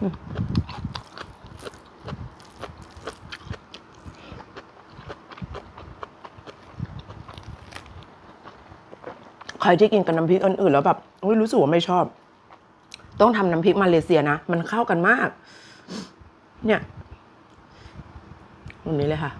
ใครที่กินกับน้ำพริกอื่นๆแล้วแบบรู้สึกว่าไม่ชอบ ต้องทำน้ำพริกมาเลเซียนะ มันเข้ากันมาก เนี่ยตรงนี้เลยค่ะ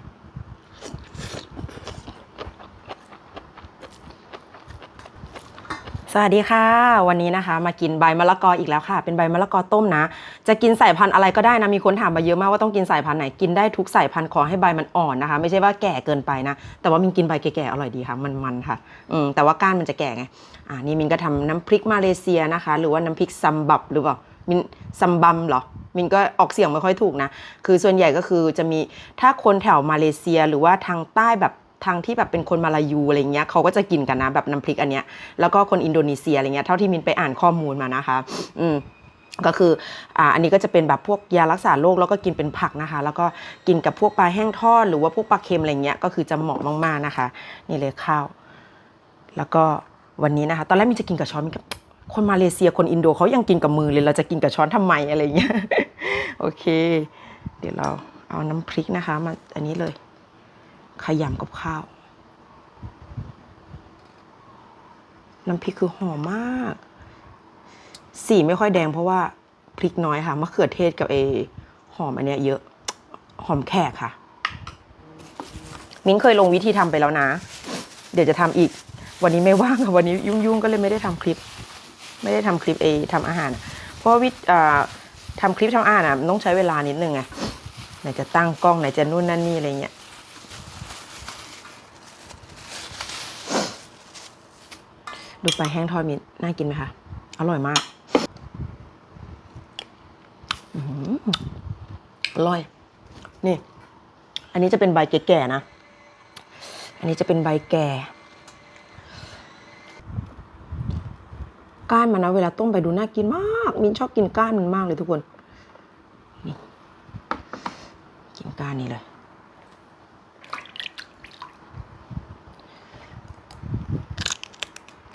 สวัสดีค่ะ วันนี้นะคะ มากินใบมะละกออีกแล้วค่ะ เป็นใบมะละกอต้มนะ จะกินสายพันธุ์อะไรก็ได้นะ มีคนถามมาเยอะมากว่าต้องกินสายพันธุ์ไหน กินได้ทุกสายพันธุ์ขอให้ใบมันอ่อนนะคะ ไม่ใช่ว่าแก่เกินไปนะ แต่ว่ามินกินใบแก่ๆอร่อยดีค่ะ มันๆค่ะ อืมแต่ว่าก้านมันจะแก่ไง อ่านี่มินก็ทำน้ำพริกมาเลเซียนะคะ หรือว่าน้ำพริกซัมบับหรือเปล่า มินซัมบัมเหรอมินก็ออกเสียงไม่ค่อยถูกนะ คือส่วนใหญ่ก็คือจะมีถ้าคนแถวมาเลเซียหรือว่าทางใต้แบบ ทางที่แบบเป็นคนมาลายูอะไรเงี้ยเขาก็จะกินกันนะแบบน้ำพริกอันเนี้ยแล้วก็คนอินโดนีเซียอะไรเงี้ยเท่าที่มินไปอ่านข้อมูลมานะคะ อืมก็คืออ่าอันนี้ก็จะเป็นแบบพวกยารักษาโรคแล้วก็กินเป็นผักนะคะ แล้วก็กินกับพวกปลาแห้งทอดหรือว่าพวกปลาเค็มอะไรเงี้ยก็คือจะเหมาะมากๆนะคะ นี่เลยข้าว แล้วก็วันนี้นะคะ ตอนแรกมินจะกินกับช้อนมินกับคนมาเลเซียคนอินโดเขายังกินกับมือเลยเราจะกินกับช้อนทำไมอะไรเงี้ยโอเค เดี๋ยวเราเอาน้ำพริกนะคะมาอันนี้เลย ขยำกับข้าว น้ำพริกคือหอมมาก สีไม่ค่อยแดงเพราะว่าพริกน้อยค่ะมะเขือเทศกับเอหอมอันเนี้ยเยอะหอมแขกค่ะ มิ้นเคยลงวิธีทำไปแล้วนะ เดี๋ยวจะทำอีก วันนี้ไม่ว่างค่ะวันนี้ยุ่งๆก็เลยไม่ได้ทำคลิป ไม่ได้ทำคลิปเอทำอาหาร เพราะวิทำคลิปทำอาหารอะมันต้องใช้เวลานิดนึงไงไหนจะตั้งกล้องไหนจะนู่นนั่นนี่อะไรเงี้ย ดูปลาแห้งทอดมีน่ากินไหมคะ อร่อยมากอื้อหืออร่อย นี่ อันนี้จะเป็นใบแก่ๆนะ อันนี้จะเป็นใบแก่ก้านมันนะเวลาต้มไปดูน่ากินมาก มินชอบกินก้านมันมากเลยทุกคน นี่ กินก้านนี้เลย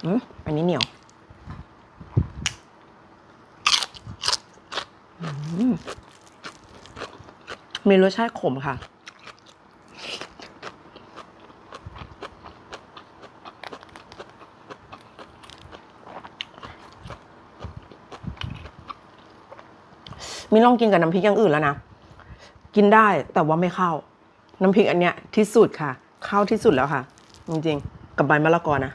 อืมอันนี้เหนียวมมีรสชาติขมค่ะ มีลองกินกับน้ำพริกอย่างอื่นแล้วนะ กินได้แต่ว่าไม่เข้า น้ำพริกอันเนี้ยที่สุดค่ะ เข้าที่สุดแล้วค่ะ จริงๆ กับใบมะละกอนะ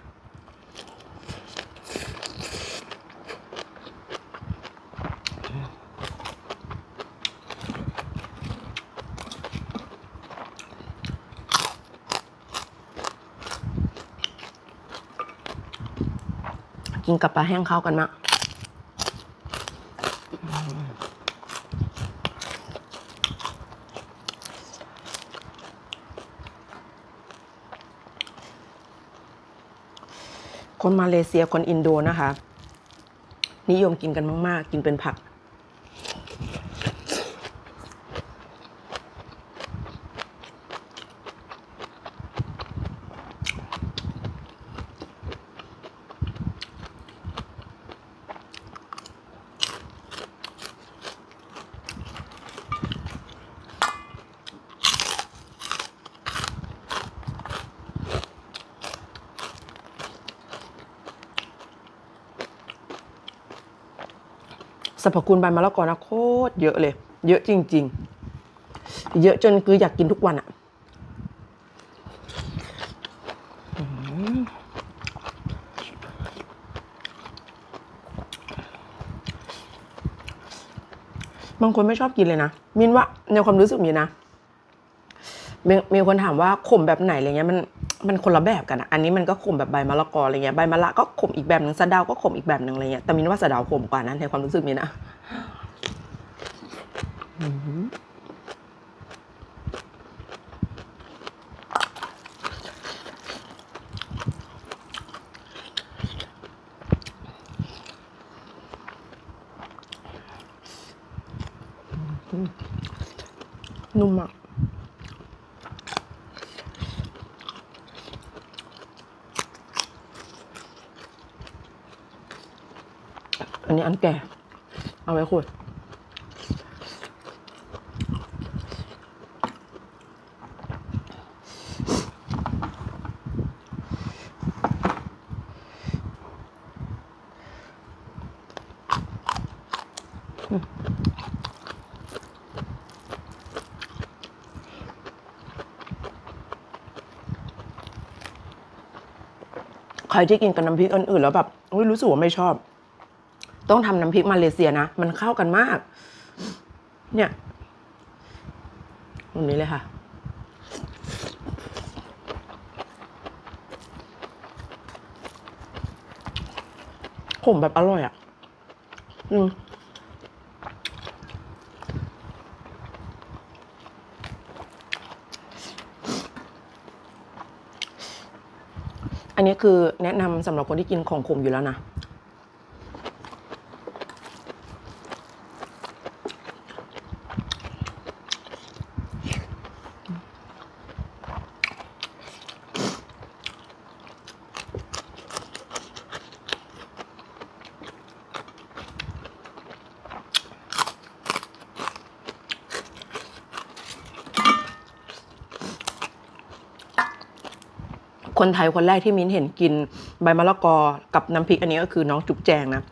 กินกับปลาแห้งเข้ากันมากคนมาเลเซียคนอินโดนะคะ นิยมกินกันมาก ๆ กินเป็นผัก สรรพคุณใบมะละกอนะโคตรเยอะเลย เยอะจริง ๆ เยอะจนคืออยากกินทุกวันอะบางคนไม่ชอบกินเลยนะ มินว่าในความรู้สึกมีนะ มีมีคนถามว่าขมแบบไหนอะไรเงี้ยมัน มันคนละแบบกันอะอันนี้มันก็ขมแบบใบมะละกออะไรเงี้ย ใบมะละก็ขมอีกแบบหนึ่งสะเดาก็ขมอีกแบบหนึ่งอะไรเงี้ย แต่มินว่าสะเดาขมกว่านั้นในความรู้สึกมินนะนุ่มอะอัี้อันแก่ เอาไว้ขวดใครที่กินกับน้ำพริกอื่นๆแล้วแบบรู้สึกว่าไม่ชอบ ต้องทำน้ำพริกมาเลเซียนะ มันเข้ากันมาก เนี่ยตรงนี้เลยค่ะผมแบบอร่อยอะ อืมอันนี้คือแนะนำสำหรับคนที่กินของขมอยู่แล้วนะ คนไทยคนแรกที่มิ้นเห็นกินใบมะละกอกับน้ำพริกอันนี้ก็คือน้องจุ๊บแจงนะ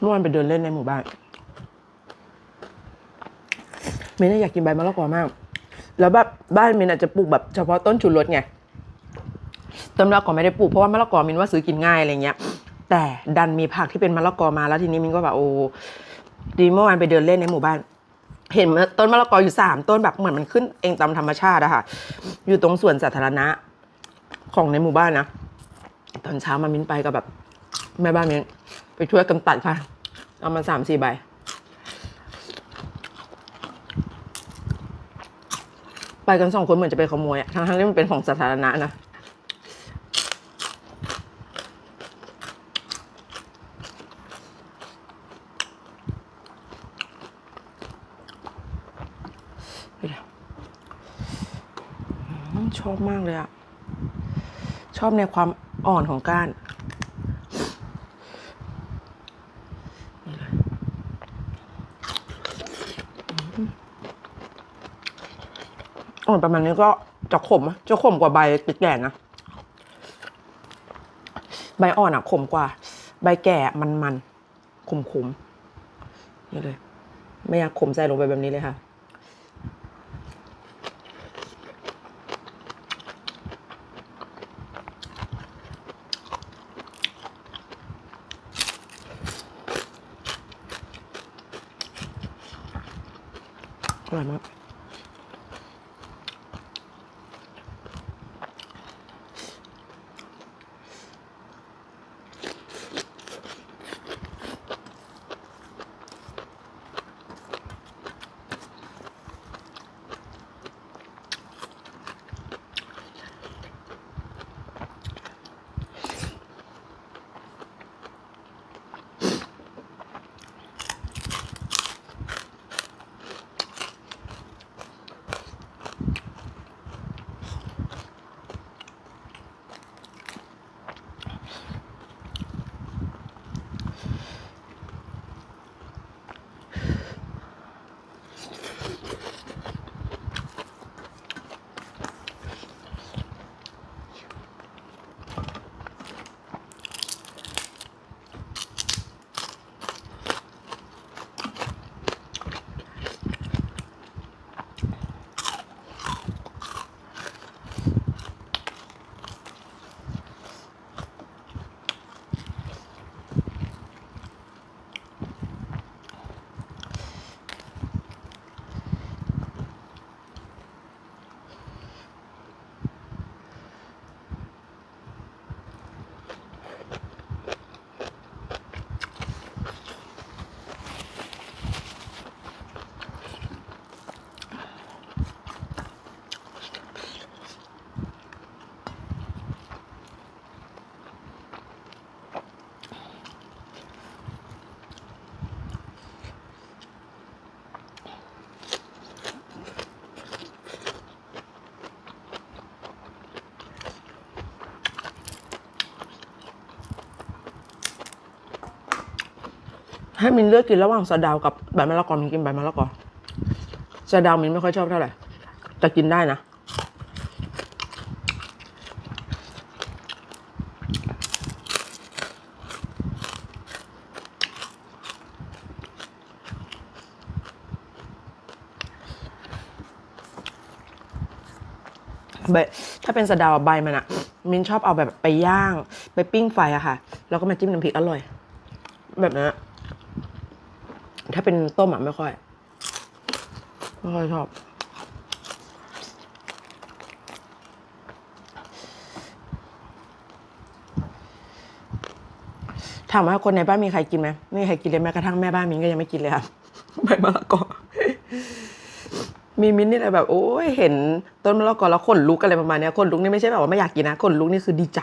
เมื่อวานไปเดินเล่นในหมู่บ้านมินอยากกินใบมะละกอมาก แล้วแบบบ้านมินอาจจะปลูกแบบเฉพาะต้นชูรสไงต้นมะละกอไม่ได้ปลูกเพราะว่ามะละกอมินว่าซื้อกินง่ายอะไรเงี้ย แต่ดันมีผักที่เป็นมะละกอมาแล้วทีนี้มินก็แบบโอ้ดีเมื่อวานไปเดินเล่นในหมู่บ้าน เห็นต้นมะละกออยู่สามต้นแบบเหมือนมันขึ้นเองตามธรรมชาติอะค่ะ อยู่ตรงสวนสาธารณะของในหมู่บ้านนะ ตอนเช้ามามินไปกับแบบแม่บ้านมิน ไปช่วยกันตัดค่ะ เอามาสามสี่ใบ ไปกันสองคนเหมือนจะไปขโมยอะทั้งๆที่มันเป็นของสาธารณะนะชอบมากเลยอะชอบในความอ่อนของก้าน อ่อนประมาณนี้ก็จะขมจะขมกว่าใบติดแก่นะ ใบอ่อนอะขมกว่า ใบแก่มันมันขมขมๆนี่เลย ไม่อยากขมใส่ลงไปแบบนี้เลยค่ะอร่อยมาก ให้มินเลือกกินระหว่างสะเดาวกับใบมะละกอมินกินใบมะละกอสะเดาวมินไม่ค่อยชอบเท่าไหร่แต่กินได้นะใบถ้าเป็นสะเดาวใบมันอะมินชอบเอาแบบไปย่าง ไปปิ้งไฟอะค่ะ แล้วก็มาจิ้มน้ำพริกอร่อย แบบนั้น ถ้าเป็นต้มอะไม่ค่อยไม่ค่อยชอบ ถามว่าคนในบ้านมีใครกินไหมไม่มีใครกินเลยแม้กระทั่งแม่บ้านมิ้นก็ยังไม่กินเลยค่ะใบมะละกอมีมิ้นนี่แหละแบบโอ้ยเห็นต้นมะละกอแล้วขนลุกอะไรประมาณนี้ขนลุกนี่ไม่ใช่แบบว่าไม่อยากกินนะขนลุกนี่คือดีใจ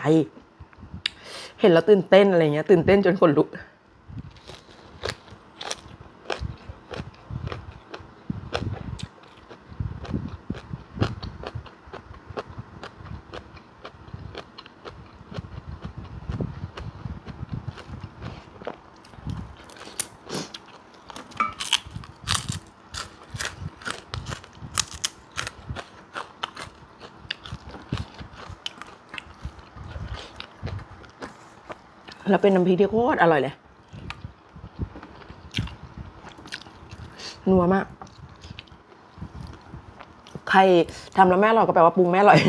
เห็นแล้วตื่นเต้นอะไรเงี้ยตื่นเต้นจนขนลุก แล้วเป็นน้ำพริกที่โคตรอร่อยเลย นัวมาก ใครทำแล้วแม่อร่อยก็แปลว่าปรุงแม่อร่อย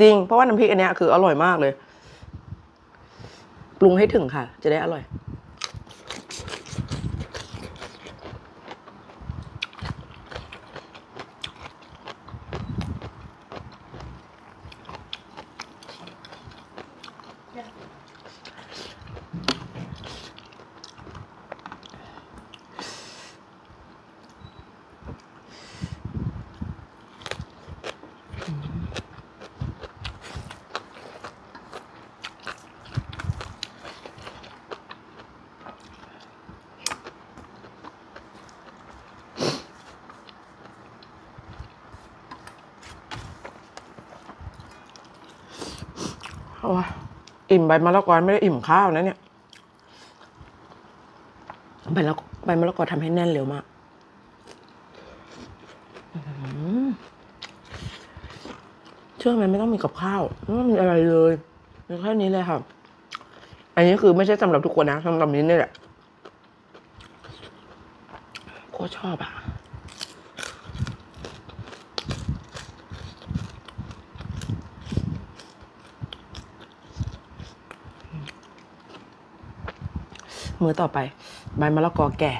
จริง เพราะว่าน้ำพริกอันเนี้ยคืออร่อยมากเลย ปรุงให้ถึงค่ะ จะได้อร่อย โอ้ย อิ่มใบมะละกอไม่ได้อิ่มข้าวนะเนี่ยใบละใบมะละกอทำให้แน่นเร็วมากอื้อหือเชื่อไหมไม่ต้องมีกับข้าวไม่ต้องมีอะไรเลยมีแค่นี้เลยค่ะ อันนี้คือไม่ใช่สำหรับทุกคนนะสำหรับนี้นี่แหละโคตรชอบอะ มือต่อไป ใบมะละกอแก่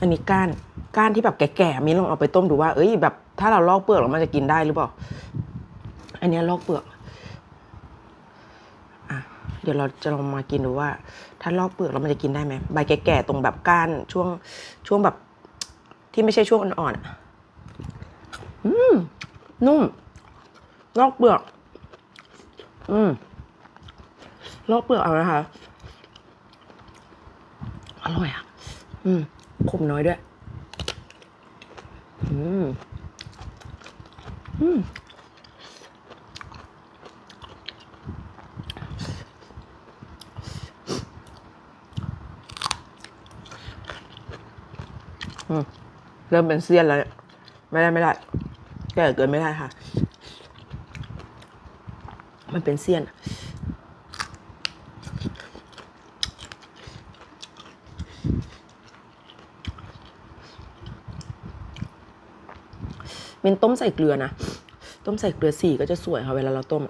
อันนี้ก้าน ก้านที่แบบแก่ๆมีลองเอาไปต้มดูว่า เอ้ยแบบ ถ้าเราลอกเปลือกแล้วมันจะกินได้หรือเปล่า อันนี้ลอกเปลือก อะ เดี๋ยวเราจะลองมากินดูว่า ถ้าลอกเปลือกแล้วมันจะกินได้ไหมใบแก่ๆตรงแบบก้านช่วงช่วงแบบ ที่ไม่ใช่ช่วงอ่อนๆอะอืมนุ่มลอกเปลือก อืม ลอกเปลือกเอานะคะ อร่อยอะ อืมขมน้อยด้วย อืม อืมเริ่มเป็นเสี้ยนแล้วเนี่ยไม่ได้ไม่ได้แก่เกินไม่ได้ค่ะ มันเป็นเสี้ยน เป็นต้มใส่เกลือนะ ต้มใส่เกลือสีก็จะสวยค่ะ เวลาเราต้ม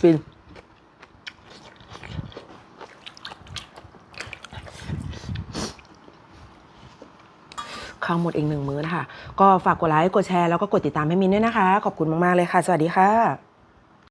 ฟิน ข้าวหมดอีกหนึ่งมื้อนะคะ ก็ฝากกดไลค์ กดแชร์ แล้วก็กดติดตามให้มินด้วยนะคะ ขอบคุณมาก ๆ เลยค่ะ สวัสดีค่ะ